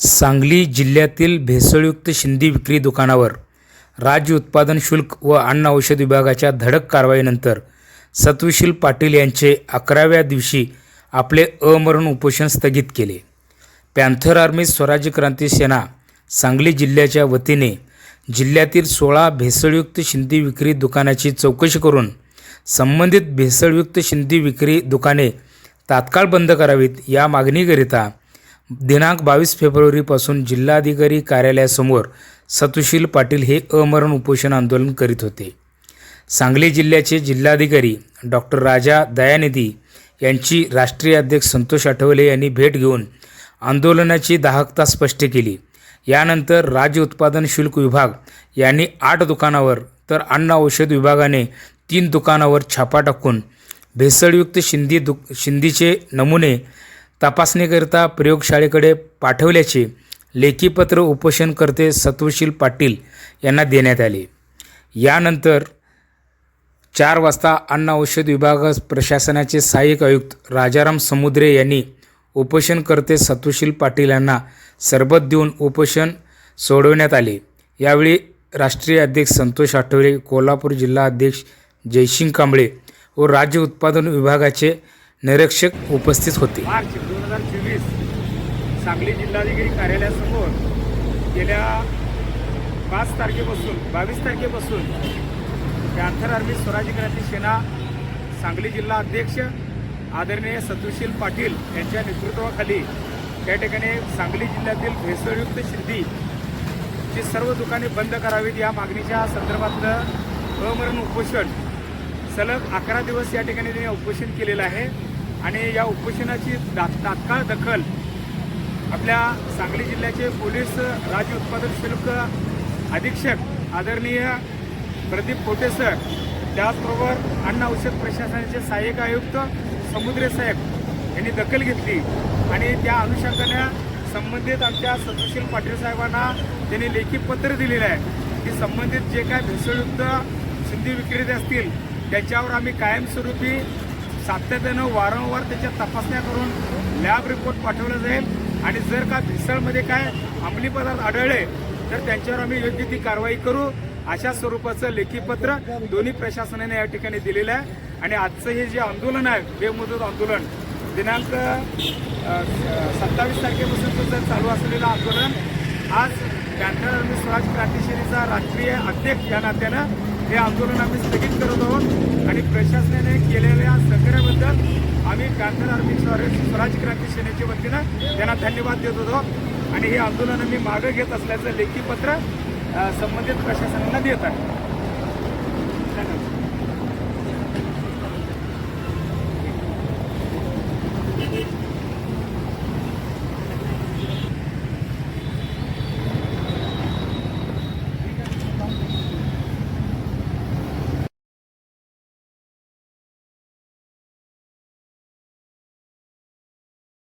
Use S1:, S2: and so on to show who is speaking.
S1: सांगली जिल्ह्यातील भेसळयुक्त शिंदी विक्री दुकानावर राज्य उत्पादन शुल्क व अन्न औषध विभागाच्या धडक कारवाईनंतर सत्वशील पाटील यांचे अकराव्या दिवशी आपले अमरण उपोषण स्थगित केले. पॅन्थर आर्मी स्वराज्य क्रांती सेना सांगली जिल्ह्याच्या वतीने जिल्ह्यातील सोळा भेसळयुक्त शिंदी विक्री दुकानाची चौकशी करून संबंधित भेसळयुक्त शिंदी विक्री दुकाने तात्काळ बंद करावीत या मागणीकरिता दिनांक बावीस फेब्रुवारीपासून जिल्हाधिकारी कार्यालयासमोर सतुशील पाटील हे अमरण उपोषण आंदोलन करीत होते. सांगली जिल्ह्याचे जिल्हाधिकारी डॉक्टर राजा दयानिधी यांची राष्ट्रीय अध्यक्ष संतोष आठवले यांनी भेट घेऊन आंदोलनाची दाहकता स्पष्ट केली. यानंतर राज्य उत्पादन शुल्क विभाग यांनी आठ दुकानावर तर अन्न औषध विभागाने तीन दुकानावर छापा टाकून भेसळयुक्त शिंदी दु शिंदीचे नमुने तपासणीकरिता प्रयोगशाळेकडे पाठवल्याचे लेखीपत्र उपोषणकर्ते सत्वशील पाटील यांना देण्यात आले. यानंतर चार वाजता अन्न औषध विभाग प्रशासनाचे सहाय्यक आयुक्त राजाराम समुद्रे यांनी उपोषणकर्ते सत्वशील पाटील यांना सरबत देऊन उपोषण सोडवण्यात आले. यावेळी राष्ट्रीय अध्यक्ष संतोष आठवले कोल्हापूर जिल्हा अध्यक्ष जयसिंग कांबळे व राज्य उत्पादन विभागाचे निरीक्षक उपस्थित होते.
S2: मार्च दोन हजार चोवीस सांगली जिल्हाधिकारी कार्यालयासमोर गेल्या पाच तारखेपासून बावीस तारखेपासून पॅन्थर आर्मी स्वराज्य क्रांती सेना सांगली जिल्हा अध्यक्ष आदरणीय सतुशील पाटील यांच्या नेतृत्वाखाली त्या ठिकाणी सांगली जिल्ह्यातील भेसळयुक्त शिर्दी ची सर्व दुकाने बंद करावीत या मागणीच्या संदर्भातलं अमरण उपोषण सलग अकरा दिवस या ठिकाणी त्यांनी उपोषण केलेलं आहे. आणि या उपोषणाची दा तात्काळ दखल आपल्या सांगली जिल्ह्याचे पोलीस राज्य उत्पादन शुल्क अधीक्षक आदरणीय प्रदीप कोटे सर त्याचबरोबर अन्न औषध प्रशासनाचे सहाय्यक आयुक्त समुद्रे साहेब यांनी दखल घेतली आणि त्या अनुषंगाने संबंधित आमच्या सतुशील पाटील साहेबांना त्यांनी लेखी पत्र दिलेलं आहे की संबंधित जे काय भेसळयुक्त सिंधी विक्रेते असतील त्याच्यावर आम्ही कायमस्वरूपी सातत्यानं वारंवार त्याच्या तपासण्या करून लॅब रिपोर्ट पाठवला जाईल. आणि जर का भिसळमध्ये काय अंमली पदार्थ आढळले तर त्यांच्यावर आम्ही योग्य ती कारवाई करू. अशा स्वरूपाचं लेखीपत्र दोन्ही प्रशासनाने या ठिकाणी दिलेलं आहे. आणि आजचं हे जे आंदोलन आहे बेमुदत आंदोलन दिनांक सत्तावीस तारखेपासून जर चालू असलेलं आंदोलन आज पॅन्थर आणि स्वराज क्रांती राष्ट्रीय अध्यक्ष या नात्यानं हे आंदोलन आम्ही स्थगित करत आहोत आणि प्रशासनाने केलेल्या सहकार्याबद्दल आम्ही पॅन्थर आर्मी स्वराज क्रांती सेनेच्या वतीनं त्यांना धन्यवाद देत होतो. आणि हे आंदोलन आम्ही मागं घेत असल्याचं लेखी पत्र संबंधित प्रशासनाला देत आहे.